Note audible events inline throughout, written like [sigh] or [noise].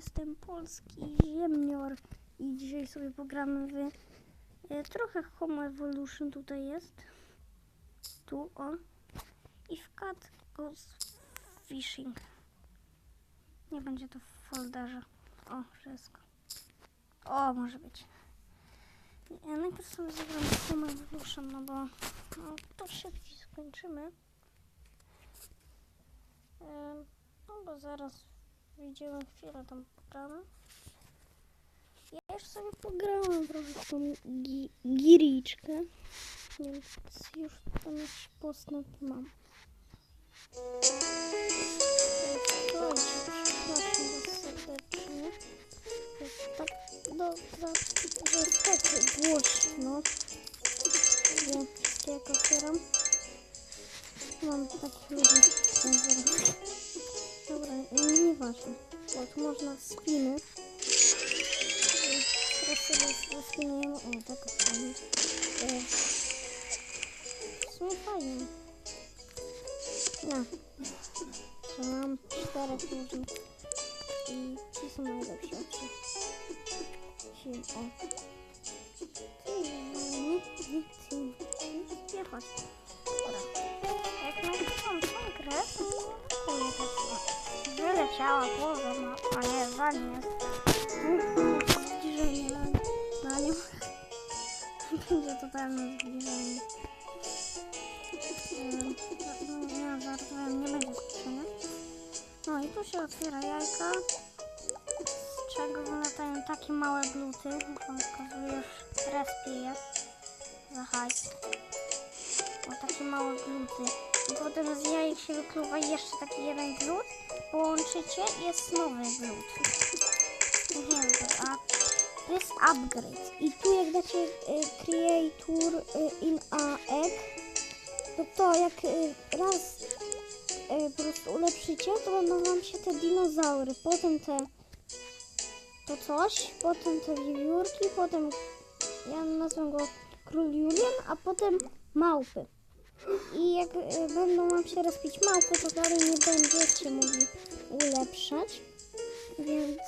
jestem polski ziemnior i dzisiaj sobie pogramy w e, trochę Home Evolution tutaj jest. Tu o. I w Cat Goes Fishing. Nie będzie to w folderze. O, wszystko. O, może być. Ja najpierw sobie zagram Home Evolution, no bo no, to szybciej skończymy. Em, No bo zaraz wyjdziemy chwilę tam pogramy. Ja już sobie pograłam trochę w tą gi giriczkę, więc już tam jakiś post na tym mam. To jest tak, no, tak, tak nie, nieważne. Bo tu można spiny. Teraz sobie spinujemy. O, tak fajnie. E, W sumie fajnie. No. Mam czterech. I ci są najlepsi. Ci. Ci, o. Ty, ty, ty, ty. Nie chodź. Dobra. Wyleciała poza ma, a nie, za nim [laughs] jest zbliżenie na, nią. Będzie totalne zbliżenie. No nie, żartowałem, nie będzie zbliżenia. No i tu się otwiera jajka, z czego wylatają takie małe gluty. Wam pokazuję już respie je za hajs. Takie małe gluty. I potem z jajek się wykluwa jeszcze taki jeden glut. Połączycie jest nowy glut. [laughs] Nie wiem, a to jest upgrade. I tu jak dacie y, creator y, in a egg, to to jak y, raz y, po prostu ulepszycie, to będą wam się te dinozaury, potem te to coś, potem te wiewiórki, potem ja nazwę go król Julian, a potem małpy. I jak y, będą wam się rozpić małpy, to dalej nie będziecie mogli ulepszać. Więc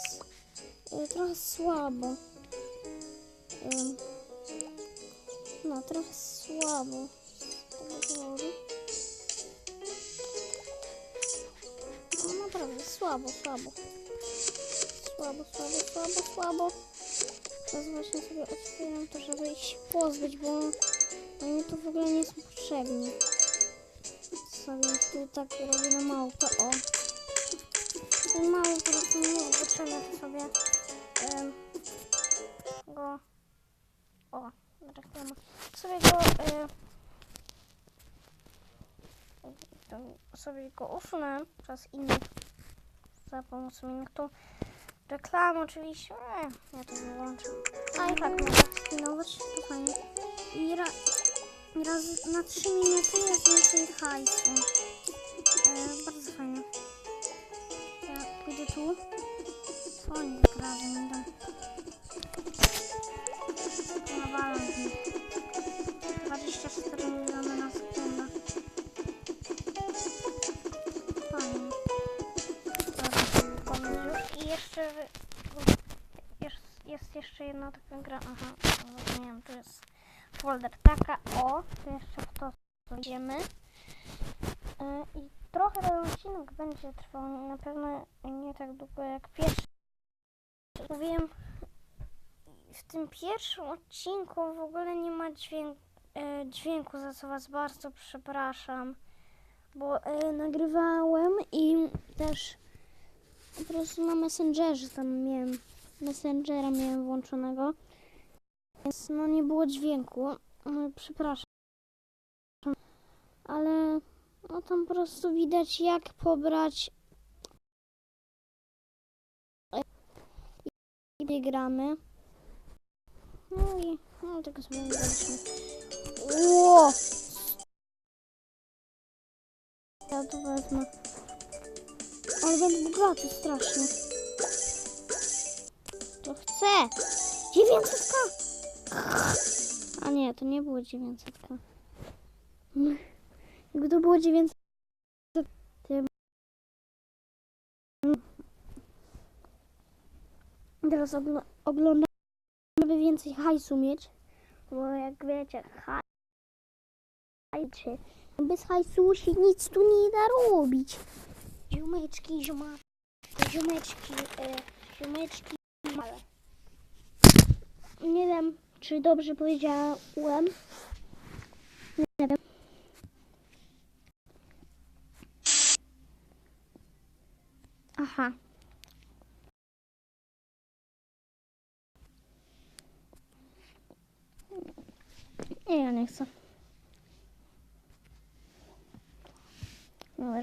y, trochę słabo. Ym, no, trochę słabo. No naprawdę, słabo, słabo. Słabo, słabo, słabo, słabo. Teraz właśnie sobie otwieram to, żeby ich pozbyć, bo oni tu w ogóle nie są potrzebni. Sobie tu tak robimy małpę, o. Ten mały po prostu nie jest potrzebny, sobie em, go... O, reklama. Sobie go... To sobie go usunę przez innych za pomocą innych tu reklam oczywiście. E, ja to wyłączę. A i tak mogę spinować, to fajnie. I raz na 3 minuty jest więcej hajsu. E, bardzo fajnie. Ja pójdę tu. Co oni tak razem idą? Nawalam z nich. 24 miliony na sekundę. Fajnie. Dobra. I jeszcze jest, jest jeszcze jedna taka gra. Aha, nie wiem, tu jest folder. Taka o, to jeszcze w to idziemy. E, I trochę ten odcinek będzie trwał. Na pewno nie tak długo jak pierwszy. Mówiłem, w tym pierwszym odcinku w ogóle nie ma dźwięk, e, dźwięku, za co Was bardzo przepraszam. Bo e, nagrywałem i też po prostu na Messengerze tam miałem, Messengera miałem włączonego, więc no nie było dźwięku, no, przepraszam. Ale no tam po prostu widać jak pobrać i gramy. No i no tego sobie nie daliśmy. Ło! Ja tu wezmę. Ale będę bogaty strasznie. To chcę! 900k! A nie, to nie było 900k. Jakby to było 900 to ja teraz ogl- oglądam, żeby więcej hajsu mieć. Bo jak wiecie, hajcie. Bez hajsu się nic tu nie da robić. Ziomeczki, zioma, ziomeczki, e, ziomeczki, male. Nie wiem, czy dobrze powiedziałem. Nie wiem. Aha. Nie, ja nie chcę. Dobra.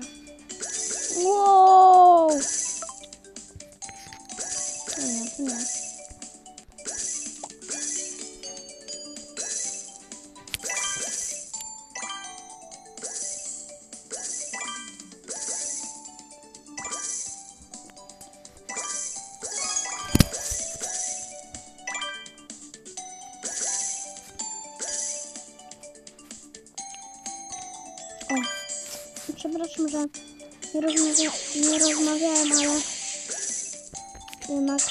O, przepraszam, że nie, rozmawia, nie rozmawiałem, ale jednak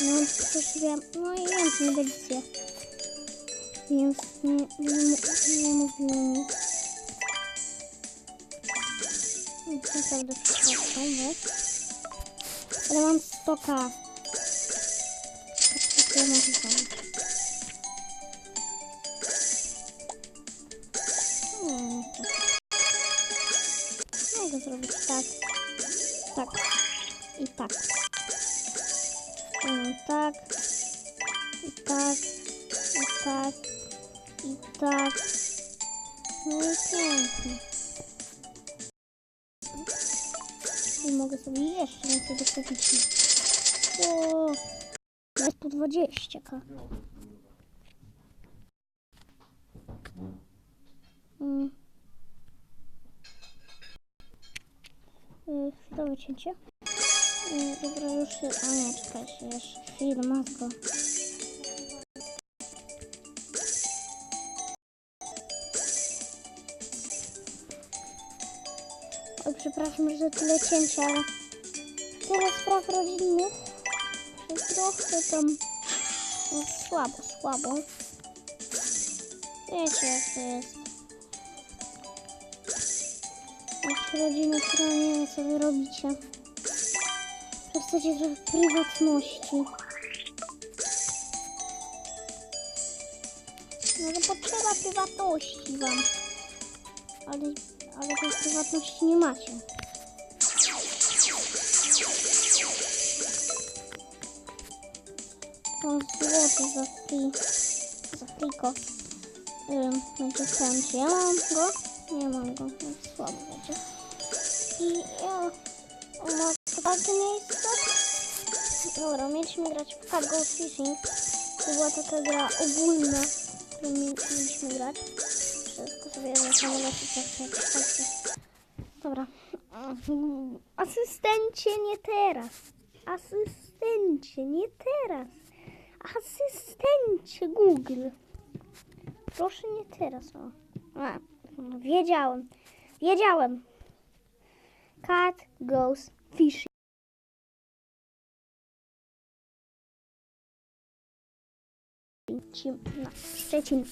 no coś wiem, no i nie będziecie. Więc nie, nie, nie mówiłem nic. Nic Naprawdę przepraszam, wiesz? Ale mam 100k. Tak to ja mogę zrobić. Tak, tak i tak. Mm, tak, i tak, i tak, i tak. No i pięknie. I mogę sobie jeszcze więcej dokupić. O, jest po 20k. Mm. Y, Chwilowe cięcie. Y, Dobra, już. A nie, czekajcie, jeszcze chwilę, matko. Oj, przepraszam, że tyle cięcia, ale tyle spraw rodzinnych, trochę tam no, słabo, słabo. Wiecie, jak to jest. Jak rodziny, która nie wiem, co wy robicie. Że chcecie trochę prywatności. Może potrzeba prywatności wam. Ale, ale tej prywatności nie macie. Mam złoty za free. Za friko. Ym, będzie czy ja mam go? Nie mam go, więc słabo będzie. I ja mam takie miejsce. Dobra, mieliśmy grać w Cat Go Fishing. To była taka gra ogólna, którą mi- mieliśmy grać. Wszystko sobie na samolocie patrzcie. Dobra. Asystencie, nie teraz. Asystencie, nie teraz. Asystencie Google. Proszę nie teraz. O. A, wiedziałem. Wiedziałem. Cat goes fishing. Na Szczecin.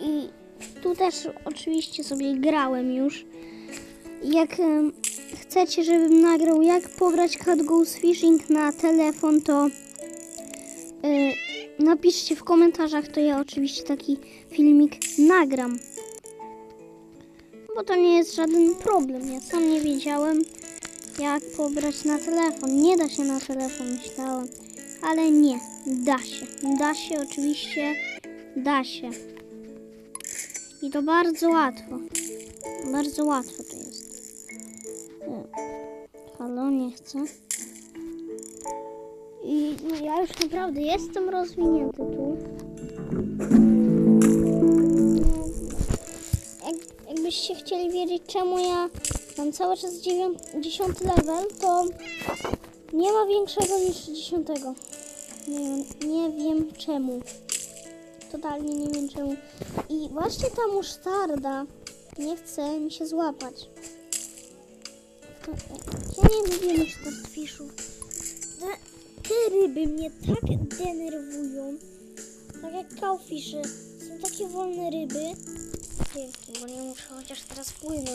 I tu też oczywiście sobie grałem już. Jak em, chcecie, żebym nagrał jak pobrać Cat Goes Fishing na telefon, to y, napiszcie w komentarzach, to ja oczywiście taki filmik nagram. Bo to nie jest żaden problem. Ja sam nie wiedziałem, jak pobrać na telefon. Nie da się na telefon, myślałem. Ale nie, da się. Da się, oczywiście, da się. I to bardzo łatwo. Bardzo łatwo to jest. E, Halo, nie chcę. I no, ja już naprawdę jestem rozwinięty tu. Jakbyście chcieli wiedzieć, czemu ja mam cały czas 9, 10 level, to nie ma większego niż 10. Nie wiem, nie wiem czemu. Totalnie nie wiem czemu. I właśnie ta musztarda nie chce mi się złapać. Ja nie lubię musztard fiszów. te ryby mnie tak denerwują. Tak jak cowfishy. Są takie wolne ryby. Dzięki, bo nie muszę chociaż teraz płynąć.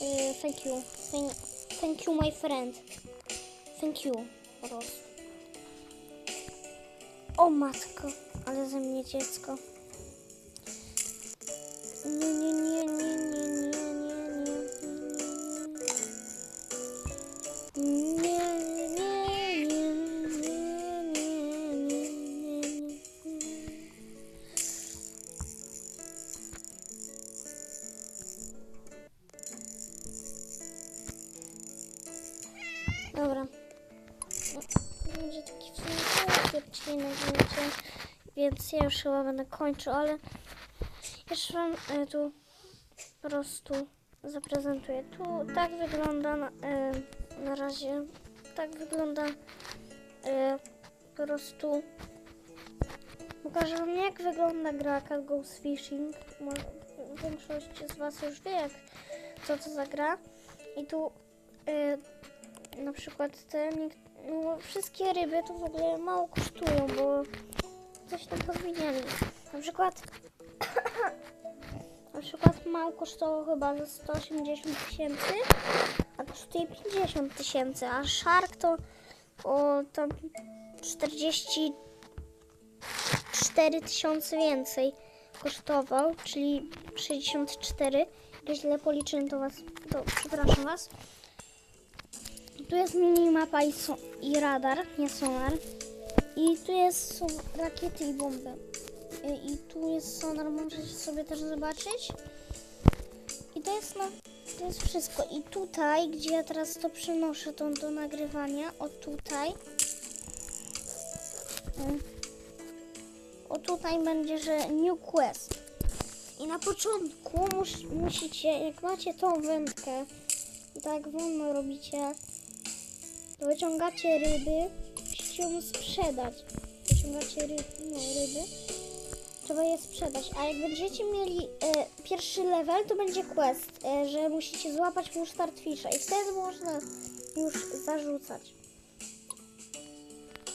Yy, thank you. Thank, thank you, my friend. Thank you. Po prostu. O matko, ale ze mnie dziecko. Nie, nie, nie, więc ja już chyba będę kończył, ale jeszcze wam e, tu po prostu zaprezentuję. Tu tak wygląda na, e, na razie, tak wygląda e, po prostu pokażę wam jak wygląda gra Cat Goes Fishing. Może większość z was już wie jak, co to za gra. I tu e, na przykład te no, wszystkie ryby to w ogóle mało kosztują, bo coś tam powiedzieli. Na przykład [coughs] na przykład mało kosztowało chyba ze 180 tysięcy, a kosztuje 50 tysięcy, a Shark to o tam 44 tysiące więcej kosztował, czyli 64. Jak źle policzyłem, to was, to przepraszam was. Tu jest minimapa i, so, i radar, nie sonar. I tu jest, są rakiety i bomby. Y, I tu jest sonar, możecie sobie też zobaczyć. I to jest no, to jest wszystko. I tutaj, gdzie ja teraz to przenoszę to do nagrywania, o tutaj. Y, O tutaj będzie, że New Quest. I na początku mus, musicie, jak macie tą wędkę i tak wolno robicie, to wyciągacie ryby, ją sprzedać. Wyciągacie ry, no, ryby, trzeba je sprzedać. A jak będziecie mieli e, pierwszy level, to będzie quest, e, że musicie złapać musztardfisza i wtedy można już zarzucać.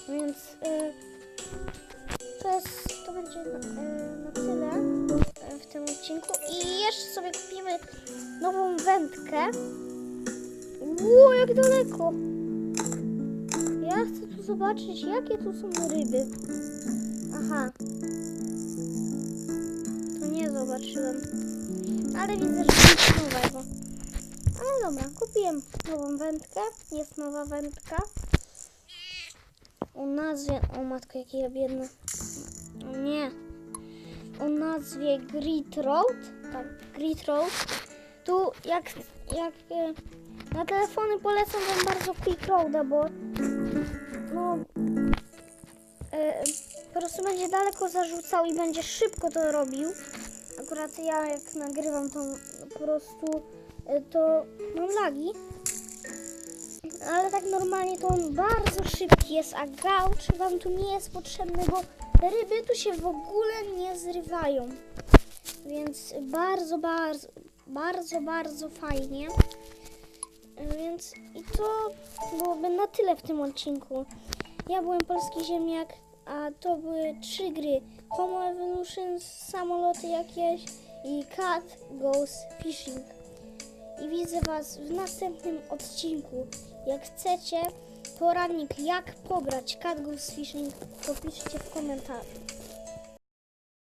Więc e, to jest, to będzie na, e, na tyle e, w tym odcinku. I jeszcze sobie kupimy nową wędkę. Ło, jak daleko! Ja chcę tu zobaczyć, jakie tu są ryby. Aha. To nie zobaczyłem. Ale widzę, że nic nowego. Ale dobra, kupiłem nową wędkę. Jest nowa wędka. O nazwie... O matko, jaki ja biedny. O nie. O nazwie Grit Road. Tak, Grit Road. Tu jak... jak e, na telefony polecam wam bardzo Quick Roada, bo no e, po prostu będzie daleko zarzucał i będzie szybko to robił. Akurat ja jak nagrywam to po prostu e, to mam lagi. Ale tak normalnie to on bardzo szybki jest, a gauch wam tu nie jest potrzebny, bo ryby tu się w ogóle nie zrywają. Więc bardzo, bardzo, bardzo, bardzo fajnie. Więc i to byłoby na tyle w tym odcinku. Ja byłem Polski Ziemniak, a to były trzy gry. Homo Evolution, samoloty jakieś i Cat Goes Fishing. I widzę Was w następnym odcinku. Jak chcecie poradnik jak pograć Cat Goes Fishing, to piszcie w komentarzu.